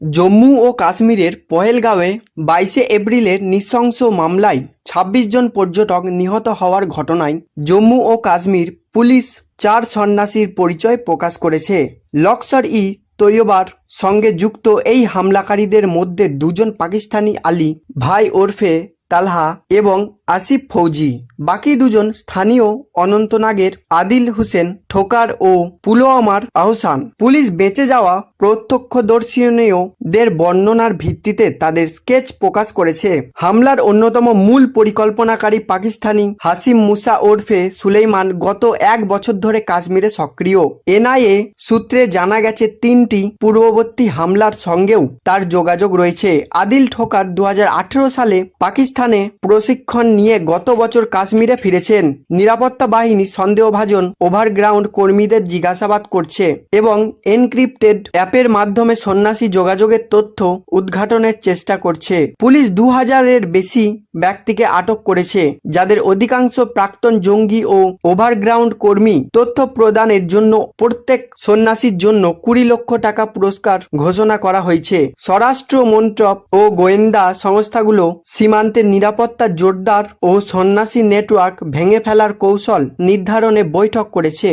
জম্মু ও কাশ্মীরের পহেলগাঁওয়ে বাইশে এপ্রিলের নৃশংস মামলায় ছাব্বিশ জন পর্যটক নিহত হওয়ার ঘটনায় জম্মু ও কাশ্মীর পুলিশ চার সন্ন্যাসীর পরিচয় প্রকাশ করেছে। লক্সর ই তৈয়বার সঙ্গে যুক্ত এই হামলাকারীদের মধ্যে দুজন পাকিস্তানি আলী, ভাই ওরফে তালহা এবং আসিফ ফৌজি, বাকি দুজন স্থানীয় অনন্তনাগের আদিল হোসেন, ঠোকার ও পুলওয়ামার আহসান। পুলিশ বেঁচে যাওয়া প্রত্যক্ষদর্শীয়দের বর্ণনার ভিত্তিতে তাদের স্কেচ প্রকাশ করেছে। হামলার অন্যতম মূল পরিকল্পনাকারী পাকিস্তানি হাসিম মুসা ওরফে সুলেইমান গত এক বছর ধরে কাশ্মীরে সক্রিয়। এনআইএ সূত্রে জানা গেছে, তিনটি পূর্ববর্তী হামলার সঙ্গেও তার যোগাযোগ রয়েছে। আদিল ঠোকার দু হাজার আঠেরো সালে পাকিস্তানে প্রশিক্ষণ নিয়ে গত বছর কাশ্মীরে ফিরেছেন। নিরাপত্তা বাহিনী সন্দেহভাজন ওভারগ্রাউন্ড কর্মীদের জিজ্ঞাসাবাদ করছে এবং এনক্রিপ্টেড অ্যাপের মাধ্যমে সন্ন্যাসী যোগাযোগের তথ্য উদ্ঘাটনের চেষ্টা করছে। পুলিশ দু হাজারের বেশি ব্যক্তিকে আটক করেছে, যাদের অধিকাংশ প্রাক্তন জঙ্গি ও ওভারগ্রাউন্ড কর্মী। তথ্য প্রদানের জন্য প্রত্যেক সন্ন্যাসীর জন্য কুড়ি লক্ষ টাকা পুরস্কার ঘোষণা করা হয়েছে। স্বরাষ্ট্র মন্ত্রক ও গোয়েন্দা সংস্থাগুলো সীমান্তের নিরাপত্তা জোরদার ও সন্ন্যাসী নেটওয়ার্ক ভেঙে ফেলার কৌশল নির্ধারণে বৈঠক করেছে।